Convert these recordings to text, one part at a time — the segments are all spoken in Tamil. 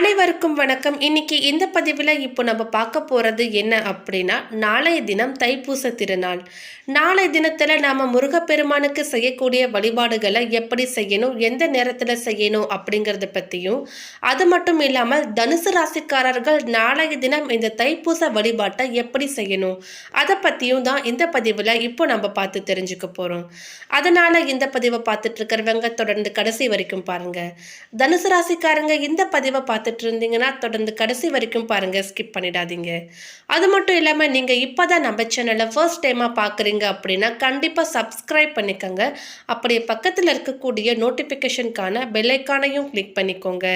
அனைவருக்கும் வணக்கம். இன்னைக்கு இந்த பதிவில் இப்போ நம்ம பார்க்க போகிறது என்ன அப்படின்னா நாளைய தினம் தைப்பூச திருநாள். நாளைய தினத்தில் நாம் முருகப்பெருமானுக்கு செய்யக்கூடிய வழிபாடுகளை எப்படி செய்யணும் எந்த நேரத்தில் செய்யணும் அப்படிங்கிறத பற்றியும் அது மட்டும் இல்லாமல் தனுசு ராசிக்காரர்கள் நாளைய தினம் இந்த தைப்பூச வழிபாட்டை எப்படி செய்யணும் அதை பற்றியும் தான் இந்த பதிவில் இப்போ நம்ம பார்த்து தெரிஞ்சுக்க போகிறோம் அதனால் இந்த பதிவை பார்த்துட்டு இருக்கிறவங்க தொடர்ந்து கடைசி வரைக்கும் பாருங்கள் தனுசு ராசிக்காரங்க இந்த பதிவை பார்த்து பார்த்துட்டு இருந்தீங்கன்னா தொடர்ந்து கடைசி வரைக்கும் பாருங்க ஸ்கிப் பண்ணிடாதீங்க. அது மட்டும் இல்லாமல் நீங்கள் இப்போ தான் நம்ம சேனலை ஃபர்ஸ்ட் டைமாக பார்க்குறீங்க அப்படின்னா கண்டிப்பாக சப்ஸ்கிரைப் பண்ணிக்கோங்க. அப்படியே பக்கத்தில் இருக்கக்கூடிய நோட்டிஃபிகேஷனுக்கான பெல்லைக்கானையும் கிளிக் பண்ணிக்கோங்க.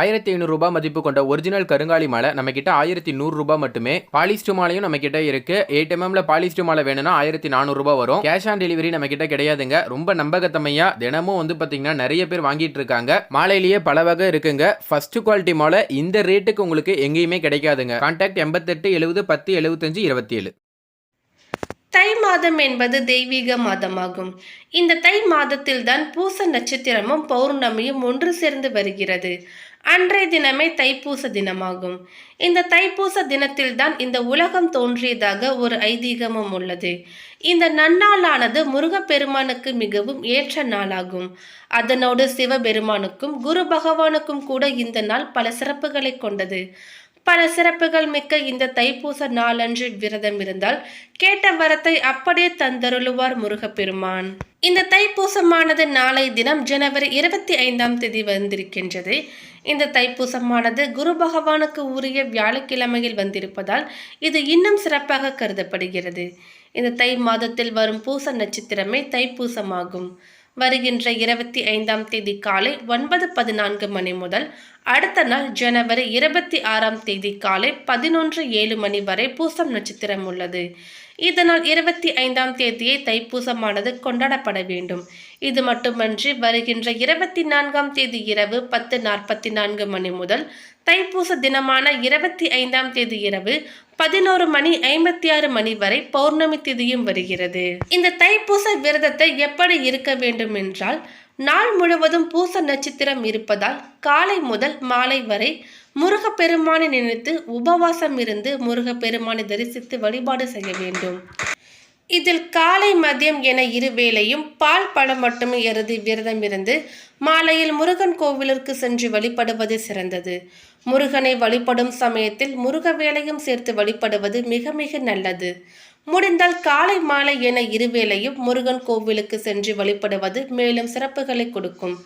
ஆயிரத்தி ஐநூறுரூபா மதிப்பு கொண்ட ஒரிஜினல் கருங்காலி மாலை நம்ம கிட்ட ஆயிரத்தி நூறுரூபா மட்டுமே. பாலிஸ்டர் மாலையும் நம்ம கிட்ட இருக்கு எயிட் எம்எம்ல பாலிஸ்டர் மாலை வேணும்னா ஆயிரத்தி நானூறுரூபா வரும். கேஷ் ஆன் டெலிவரி நம்ம கிட்ட கிடையாதுங்க. ரொம்ப நம்பகத்தமையா தினமும் வந்து பாத்தீங்கன்னா நிறைய பேர் வாங்கிட்டு இருக்காங்க. மாலையிலேயே பல வகை இருக்குங்க. ஃபர்ஸ்ட் குவாலிட்டி மாலை இந்த ரேட்டுக்கு உங்களுக்கு எங்கேயுமே கிடைக்காதுங்க. கான்டாக்ட் எண்பத்தெட்டு எழுபது பத்து எழுபத்தஞ்சு இருபத்தி ஏழு தை மாதம் என்பது தெய்வீக மாதமாகும். இந்த தை மாதத்தில்தான் பூச நட்சத்திரமும் பௌர்ணமியும் ஒன்று சேர்ந்து வருகிறது. அன்றைய தினமே தைப்பூச தினமாகும். இந்த தைப்பூச தினத்தில்தான் இந்த உலகம் தோன்றியதாக ஒரு ஐதீகமும் உள்ளது. இந்த நன்னாளானது முருகப்பெருமானுக்கு மிகவும் ஏற்ற நாளாகும். அதனோடு சிவபெருமானுக்கும் குரு பகவானுக்கும் கூட இந்த நாள் பல சிறப்புகளை கொண்டது. பல சிறப்புகள் மிக்க இந்த தைப்பூச நாளன்று விரதம் இருந்தால் கேட்ட வரத்தை அப்படியே தந்தருளுவார் முருகப்பெருமான். இந்த தைப்பூசமானது நாளை தினம் ஜனவரி இருபத்தி ஐந்தாம் தேதி வந்திருக்கின்றது. இந்த தைப்பூசமானது குரு பகவானுக்கு உரிய வியாழக்கிழமையில் வந்திருப்பதால் இது இன்னும் சிறப்பாக கருதப்படுகிறது. இந்த தை மாதத்தில் வரும் பூச நட்சத்திரமே தைப்பூசமாகும். வருகின்ற இருபத்தி ஐந்தாம் தேதி காலை ஒன்பது பதினான்கு மணி முதல் அடுத்த நாள் ஜனவரி இருபத்தி ஆறாம் தேதி காலை பதினொன்று ஏழு மணி வரை பூசம் நட்சத்திரம் உள்ளது. இதனால் இருபத்தி ஐந்தாம் தேதியை தைப்பூசமானது கொண்டாடப்பட வேண்டும். இது மட்டுமன்றி வருகின்ற இருபத்தி நான்காம் தேதி இரவு பத்து நாற்பத்தி நான்கு மணி முதல் தைப்பூச தினமான இருபத்தி ஐந்தாம் தேதி இரவு பதினோரு மணி ஐம்பத்தி ஆறு மணி வரை பௌர்ணமி திதியும் வருகிறது. இந்த தைப்பூச விரதத்தை எப்படி இருக்க வேண்டும் என்றால் நாள் முழுவதும் பூச நட்சத்திரம் இருப்பதால் காலை முதல் மாலை வரை முருகப்பெருமானை நினைத்து உபவாசம் இருந்து முருகப்பெருமானை தரிசித்து வழிபாடு செய்ய வேண்டும். இதில் காலை மதியம் என இரு வேளையும் பால் பழம் மட்டுமே எருதி விரதம் இருந்து மாலையில் முருகன் கோவிலிற்கு சென்று வழிபடுவது சிறந்தது. முருகனை வழிபடும் சமயத்தில் முருக வேலையும் சேர்த்து வழிபடுவது மிக மிக நல்லது. முடிந்தால் காலை மாலை என இருவேளையும் முருகன் கோவிலுக்கு சென்று வழிபடுவது மேலும் சிறப்புகளை கொடுக்கும்.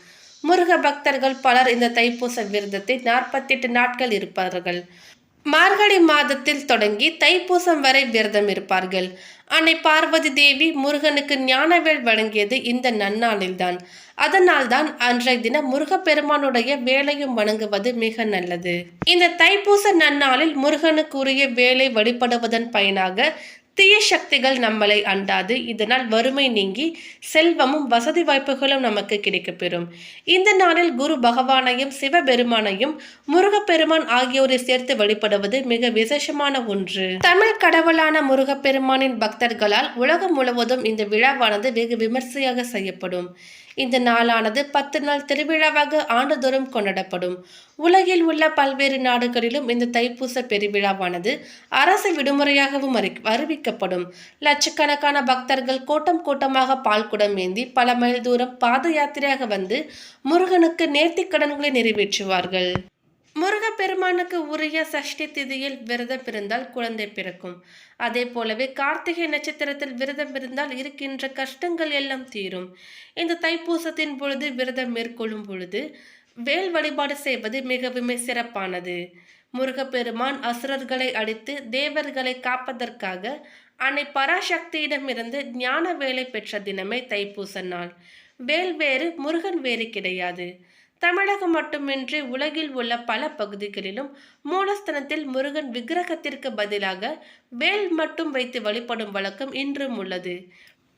முருக பக்தர்கள் பலர் இந்த தைப்பூச விரதத்தை நாற்பத்தெட்டு நாட்கள் இருப்பார்கள். மார்கழி மாதத்தில் தொடங்கி தைப்பூசம் வரை விரதம் இருப்பார்கள். அன்னை பார்வதி தேவி முருகனுக்கு ஞானவேல் வழங்கியது இந்த நன்னாளில்தான். அதனால்தான் அன்றைய தினம் முருகப்பெருமானுடைய வேலையும் வணங்குவது மிக நல்லது. இந்த தைப்பூச நன்னாளில் முருகனுக்குரிய வேலை வழிபடுவதன் பயனாக தீய சக்திகள் நம்மளை அண்டாது. இதனால் வறுமை நீங்கி செல்வமும் வசதி வாய்ப்புகளும் நமக்கு கிடைக்கப்பெறும். இந்த நாளில் குரு பகவானையும் சிவபெருமானையும் முருகப்பெருமான் ஆகியோரை சேர்த்து வழிபடுவது மிக விசேஷமான ஒன்று. தமிழ் கடவுளான முருகப்பெருமானின் பக்தர்களால் உலகம் முழுவதும் இந்த விழாவானது வெகு விமர்சையாக செய்யப்படும். இந்த நாளானது பத்து நாள் திருவிழாவாக ஆண்டுதோறும் கொண்டாடப்படும். உலகில் உள்ள பல்வேறு நாடுகளிலும் இந்த தைப்பூச பெருவிழாவானது அரசு விடுமுறையாகவும் அறிவிக்கப்படும். லட்சக்கணக்கான பக்தர்கள் கூட்டம் கூட்டமாக பால்குடம் ஏந்தி பல மைல் தூரம் பாத யாத்திரையாக வந்து முருகனுக்கு நேர்த்திக் கடன்களை நிறைவேற்றுவார்கள். முருகப்பெருமானுக்கு உரிய சஷ்டி திதியில் விரதம் இருந்தால் குழந்தை பிறக்கும். அதே போலவே கார்த்திகை நட்சத்திரத்தில் விரதம் இருந்தால் இருக்கின்ற கஷ்டங்கள் எல்லாம் தீரும். இந்த தைப்பூசத்தின் பொழுது விரதம் மேற்கொள்ளும் பொழுது வேல் வழிபாடு செய்வது மிகவுமே சிறப்பானது. முருகப்பெருமான் அசுரர்களை அடித்து தேவர்களை காப்பதற்காக அன்னை பராசக்தியிடமிருந்து ஞான வேலை பெற்ற தினமே தைப்பூச நாள். வேல் வேறு முருகன் வேறு கிடையாது. தமிழகம் மட்டுமின்றி உலகில் உள்ள பல பகுதிகளிலும் மூலஸ்தனத்தில் முருகன் விக்கிரகத்திற்கு பதிலாக வேல் மட்டும் வைத்து வழிபடும் வழக்கம் இன்றும் உள்ளது.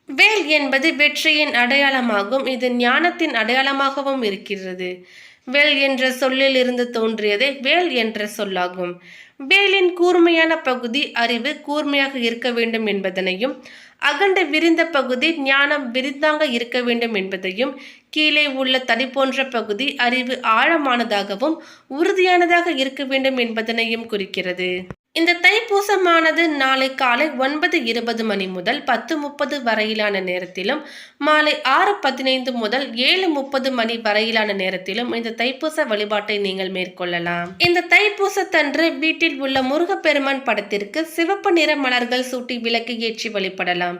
வேல் என்பது வெற்றியின் அடையாளமாகும். இது ஞானத்தின் அடையாளமாகவும் இருக்கிறது. வேல் என்ற சொல்லில் இருந்து தோன்றியதே வேல் என்ற சொல்லாகும். வேலின் கூர்மையான பகுதி அறிவு கூர்மையாக இருக்க வேண்டும் என்பதனையும் அகண்ட விரிந்த பகுதி ஞானம் விரிந்தாங்க இருக்க வேண்டும் என்பதையும் கீழே உள்ள தடி போன்ற பகுதி அறிவு ஆழமானதாகவும் உறுதியானதாக இருக்க வேண்டும் என்பதனையும் குறிக்கிறது. இந்த தைப்பூசமானது நாளை காலை ஒன்பது இருபது மணி முதல் பத்து முப்பது வரையிலான நேரத்திலும் மாலை ஆறு பதினைந்து முதல் ஏழு முப்பது மணி வரையிலான நேரத்திலும் இந்த தைப்பூச வழிபாட்டை நீங்கள் மேற்கொள்ளலாம். இந்த தைப்பூசத்தன்று வீட்டில் உள்ள முருகப்பெருமான் படத்திற்கு சிவப்பு நிற மலர்கள் சூட்டி விளக்கு ஏற்றி வழிபடலாம்.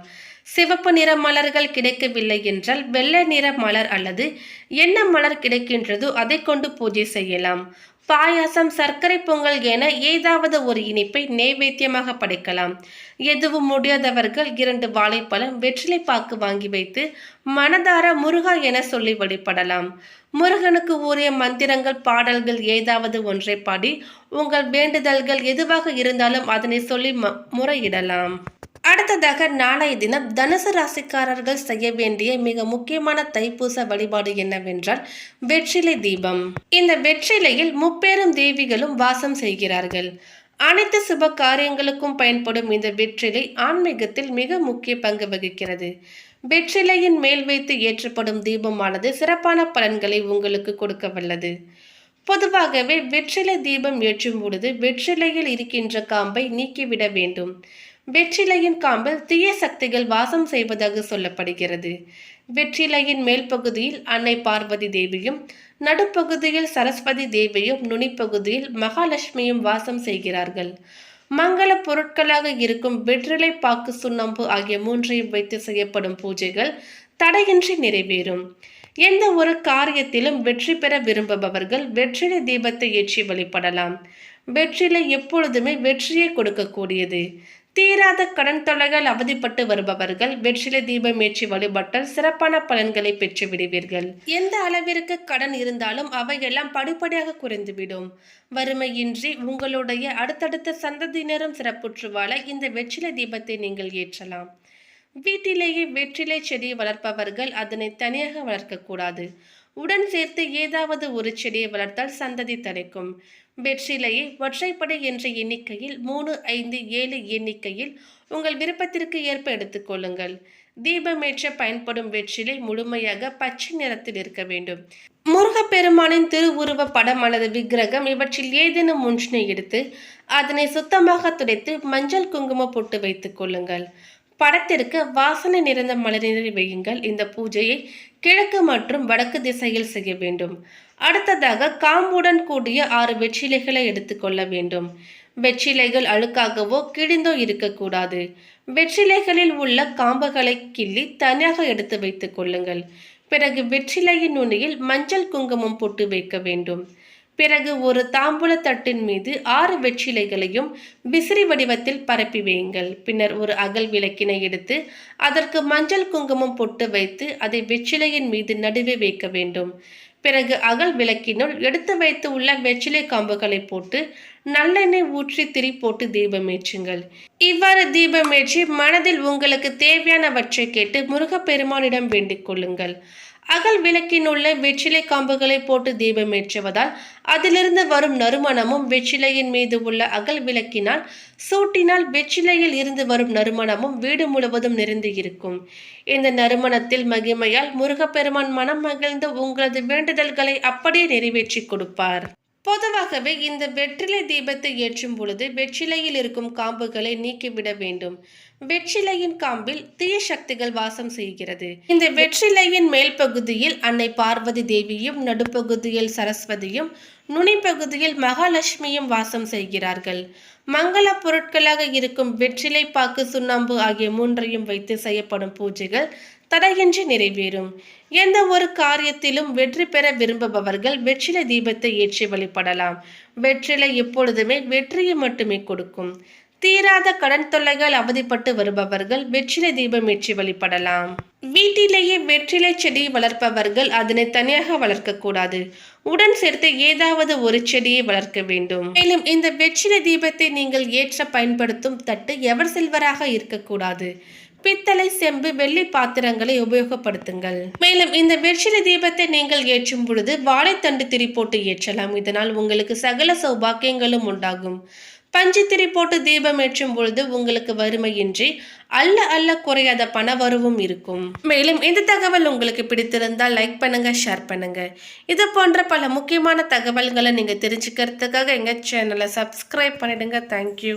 சிவப்பு நிற மலர்கள் கிடைக்கவில்லை என்றால் வெள்ளை நிற மலர் அல்லது என்ன மலர் கிடைக்கின்றதோ அதை கொண்டு பூஜை செய்யலாம். பாயாசம் சர்க்கரை பொங்கல் என ஏதாவது ஒரு இனிப்பை நைவேத்தியமாக படைக்கலாம். எதுவும் முடியாதவர்கள் இரண்டு வாழைப்பழம் வெற்றிலை பாக்கு வாங்கி வைத்து மனதார முருகா என சொல்லி வழிபடலாம். முருகனுக்கு உரிய மந்திரங்கள் பாடல்கள் ஏதாவது ஒன்றை பாடி உங்கள் வேண்டுதல்கள் எதுவாக இருந்தாலும் அதனை சொல்லி ம- முறையிடலாம். அடுத்ததாக நாளைய தினம் தனுசு ராசிக்காரர்கள் செய்ய வேண்டிய மிக முக்கியமான தைப்பூச வழிபாடு என்னவென்றால் வெற்றிலை தீபம். இந்த வெற்றிலையில் முப்பெரும் தேவிகளும் வாசம் செய்கிறார்கள். அனைத்து சுப காரியங்களுக்கும் பயன்படும் இந்த வெற்றிலை ஆன்மீகத்தில் மிக முக்கிய பங்கு வகிக்கிறது. வெற்றிலையின் மேல் வைத்து ஏற்றப்படும் தீபமானது சிறப்பான பலன்களை உங்களுக்கு கொடுக்க வல்லது. பொதுவாகவே வெற்றிலை தீபம் ஏற்றும் பொழுது வெற்றிலையில் இருக்கின்ற காம்பை நீக்கிவிட வேண்டும். வெற்றிலையின் காம்பில் தீய சக்திகள் வாசம் செய்வதாக சொல்லப்படுகிறது. வெற்றிலையின் மேல் பகுதியில் அன்னை பார்வதி தேவியும் நடுப்பகுதியில் சரஸ்வதி தேவியும் நுனிப்பகுதியில் மகாலட்சுமியும் வாசம் செய்கிறார்கள். மங்கள பொருட்களாக இருக்கும் வெற்றிலை பாக்கு சுண்ணாம்பு ஆகிய மூன்றையும் வைத்து செய்யப்படும் பூஜைகள் தடையின்றி நிறைவேறும். எந்த ஒரு காரியத்திலும் வெற்றி பெற விரும்புபவர்கள் வெற்றிலை தீபத்தை ஏற்றி வழிபடலாம். வெற்றிலை எப்பொழுதுமே வெற்றியை கொடுக்கக்கூடியது. தீராத கடன் தொல்லைகள் அவதிப்பட்டு வருபவர்கள் வெற்றிலை தீபம் ஏற்றி வழிபட்டால் சிறப்பான பலன்களை பெற்று விடுவீர்கள். எந்த அளவிற்கு கடன் இருந்தாலும் அவையெல்லாம் படிப்படியாக குறைந்துவிடும். வறுமையின்றி உங்களுடைய அடுத்தடுத்த சந்ததியினரும் சிறப்புற்று வாழ இந்த வெற்றிலை தீபத்தை நீங்கள் ஏற்றலாம். வீட்டிலேயே வெற்றிலை செடி வளர்ப்பவர்கள் அதனை தனியாக வளர்க்கக்கூடாது. உடன் சேர்த்து ஏதாவது ஒரு செடியை வளர்த்தால் சந்ததி தடைக்கும் வெற்றிலையை ஒற்றைப்படை என்ற எண்ணிக்கையில் மூணு ஐந்து ஏழு எண்ணிக்கையில் உங்கள் விருப்பத்திற்கு ஏற்ப எடுத்துக்கொள்ளுங்கள் தீபமேற்ற பயன்படும் வெற்றிலை முழுமையாக பச்சை நிறத்தில் இருக்க வேண்டும். முருகப்பெருமானின் திருவுருவ படம் அல்லது விக்கிரகம் இவற்றில் ஏதேனும் ஒன்றினை எடுத்து அதனை சுத்தமாக துடைத்து மஞ்சள் குங்குமம் போட்டு வைத்துக் கொள்ளுங்கள். படத்திற்கு வாசனை நிறைந்த மலரினை வையுங்கள். இந்த பூஜையை கிழக்கு மற்றும் வடக்கு திசையில் செய்ய வேண்டும். அடுத்ததாக காம்புடன் கூடிய ஆறு வெற்றிலைகளை எடுத்துக்கொள்ள வேண்டும். வெற்றிலைகள் அழுக்காகவோ கிழிந்தோ இருக்கக்கூடாது. வெற்றிலைகளில் உள்ள காம்புகளை கிள்ளி தனியாக எடுத்து வைத்துக் கொள்ளுங்கள். பிறகு வெற்றிலையின் நுனியில் மஞ்சள் குங்குமம் போட்டு வைக்க வேண்டும். பிறகு ஒரு தாம்பூலத்தட்டின் மீது ஆறு வெற்றிலைகளையும் விசிறி வடிவத்தில் பரப்பி வையுங்கள். பின்னர் ஒரு அகல் விளக்கினை எடுத்து அதற்கு மஞ்சள் குங்குமம் பொட்டு வைத்து அதை வெற்றிலையின் மீது நடுவே வைக்க வேண்டும். பிறகு அகல் விளக்கினுள் எடுத்து வைத்து உள்ள வெற்றிலை காம்புகளை போட்டு நல்லெண்ணெய் ஊற்றி திரி போட்டு தீபமேற்றுங்கள். இவ்வாறு தீபமேற்றி மனதில் உங்களுக்கு தேவையானவற்றை கேட்டு முருகப்பெருமானிடம் வேண்டிக் கொள்ளுங்கள். அகல் விளக்கினுள்ள வெற்றிலை காம்புகளை போட்டு தீபம் ஏற்றுவதால் அதிலிருந்து வரும் நறுமணமும் வெற்றிலையின் மீது உள்ள அகல் விளக்கினால் சூட்டினால் வெற்றிலையில் இருந்து வரும் நறுமணமும் வீடு முழுவதும் நிறைந்து இருக்கும். இந்த நறுமணத்தில் மகிமையால் முருகப்பெருமான் மனம் மகிழ்ந்து உங்களது வேண்டுதல்களை அப்படியே நிறைவேற்றி கொடுப்பார். பொதுவாகவே இந்த வெற்றிலை தீபத்தை ஏற்றும் பொழுது வெற்றிலையில் இருக்கும் காம்புகளை நீக்கிவிட வேண்டும். வெற்றிலையின் காம்பில் தீய சக்திகள் வாசம் செய்கிறது. இந்த வெற்றிலையின் மேல் பகுதியில் அன்னை பார்வதி தேவியும் நடுப்பகுதியில் சரஸ்வதியும் நுனிப்பகுதியில் மகாலட்சுமியும் வாசம் செய்கிறார்கள். மங்கள பொருட்களாக இருக்கும் வெற்றிலை பாக்கு சுண்ணாம்பு ஆகிய மூன்றையும் வைத்து செய்யப்படும் பூஜைகள் தடையின்றி நிறைவேறும். எந்த ஒரு காரியத்திலும் வெற்றி பெற விரும்புபவர்கள் வெற்றிலை தீபத்தை ஏற்றி வழிபடலாம். வெற்றிலை எப்பொழுதுமே வெற்றியை மட்டுமே கொடுக்கும். தீராத கடன் தொல்லைகள் அவதிப்பட்டு வருபவர்கள் வெற்றிலை தீபம் ஏற்றி வழிபடலாம். வீட்டிலேயே வெற்றிலை செடி வளர்ப்பவர்கள் அதனை தனியாக வளர்க்கக்கூடாது. உடன் சேர்த்து ஏதாவது ஒரு செடியை வளர்க்க வேண்டும். மேலும் இந்த வெற்றிலை தீபத்தை நீங்கள் ஏற்ற பயன்படுத்தும் தட்டு எவர் செல்வராக இருக்கக்கூடாது. பித்தளை செம்பு வெள்ளி பாத்திரங்களை உபயோகப்படுத்துங்கள். மேலும் இந்த வெற்றிலை தீபத்தை நீங்கள் ஏற்றும் பொழுது வாழைத்தண்டு திரி போட்டு ஏற்றலாம். இதனால் உங்களுக்கு சகல சௌபாக்கியங்களும் உண்டாகும். பஞ்சுத்திரி போட்டு தீபம் ஏற்றும் பொழுது உங்களுக்கு வறுமையின்றி அல்ல அல்ல குறையாத பண வரவும் இருக்கும். மேலும் இந்த தகவல் உங்களுக்கு பிடித்திருந்தால் லைக் பண்ணுங்க ஷேர் பண்ணுங்க. இது போன்ற பல முக்கியமான தகவல்களை நீங்க தெரிஞ்சுக்கிறதுக்காக எங்க சேனலை சப்ஸ்கிரைப் பண்ணிடுங்க. தேங்க்யூ